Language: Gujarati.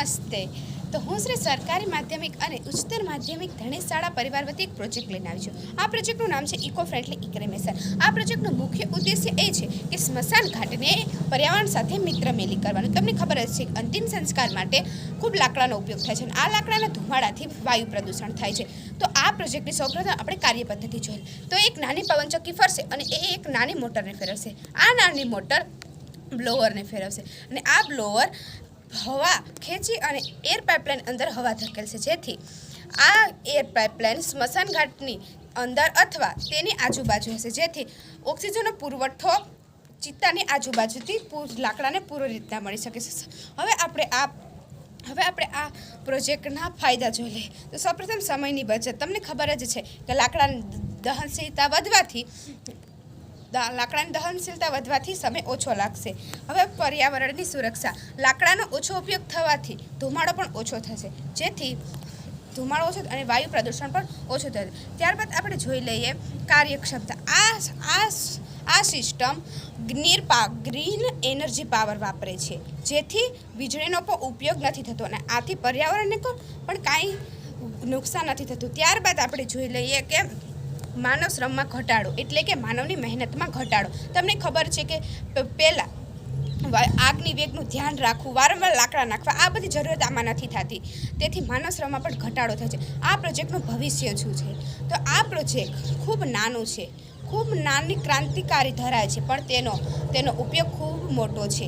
નમસ્તે તો હું શ્રી સરકારી માધ્યમિક અને ઉચ્ચતર માધ્યમિક ધણી શાળા પરિવાર વતી એક પ્રોજેક્ટ લઈને આવી છું. આ પ્રોજેક્ટનું નામ છે ઇકો ફ્રેન્ડલી ઇક્રેમેશન આ પ્રોજેક્ટનો મુખ્ય ઉદ્દેશ્ય એ છે કે સ્મશાન ઘાટને પર્યાવરણ સાથે મિત્ર મેલી કરવાનું. તમને ખબર જ છે કે અંતિમ સંસ્કાર માટે ખૂબ લાકડાનો ઉપયોગ થાય છે અને આ લાકડાના ધુમાડાથી વાયુ પ્રદૂષણ થાય છે. તો આ પ્રોજેક્ટની સૌપ્રથમ આપણે કાર્ય પદ્ધતિ જોઈએ તો એક નાની પવનચક્કી ફરશે અને એ એક નાની મોટરને ફેરવશે. આ નાની મોટર બ્લોવરને ફેરવશે. અને આ બ્લોવર હવા ખેંચી અને એર પાઇપલાઇન અંદર હવા ધકેલશે. જેથી આ એર પાઇપલાઇન સ્મશાન ઘાટની અંદર અથવા તેની આજુબાજુ હશે. જેથી ઓક્સિજનનો પુરવઠો ચિત્તાની આજુબાજુથી લાકડાને પૂરી રીતના મળી શકે છે. હવે આપણે આ, હવે આપણે આ પ્રોજેક્ટના ફાયદા જોઈ લઈએ તો સૌપ્રથમ સમયની બચત. તમને ખબર જ છે કે લાકડાની દહનશીલતા વધવાથી લાકડાની દહનશીલતા વધવાથી સમય ઓછો લાગશે. હવે પર્યાવરણની સુરક્ષા. લાકડાનો ઓછો ઉપયોગ થવાથી ધુમાડો પણ ઓછો થશે. જેથી ધુમાડો ઓછો અને વાયુ પ્રદૂષણ પણ ઓછું થશે. ત્યારબાદ આપણે જોઈ લઈએ કાર્યક્ષમતા. આ આ આ સિસ્ટમ ગ્રીન પા, ગ્રીન એનર્જી પાવર વાપરે છે. જેથી વીજળીનો પણ ઉપયોગ નથી થતો અને આથી પર્યાવરણને પણ કાંઈ નુકસાન નથી થતું. ત્યારબાદ આપણે જોઈ લઈએ કે માનવ શ્રમમાં ઘટાડો, એટલે કે માનવની મહેનતમાં ઘટાડો. તમને ખબર છે કે પહેલાં આગની વેગનું ધ્યાન રાખવું, વારંવાર લાકડા નાખવા, આ બધી જરૂરિયાત આમાં નથી થતી. તેથી માનવ શ્રમમાં પણ ઘટાડો થાય છે. આ પ્રોજેક્ટનું ભવિષ્ય શું છે? તો આ પ્રોજેક્ટ ખૂબ નાનું છે. ખૂબ નાની ક્રાંતિકારી ધરાય છે, પણ તેનો તેનો ઉપયોગ ખૂબ મોટો છે.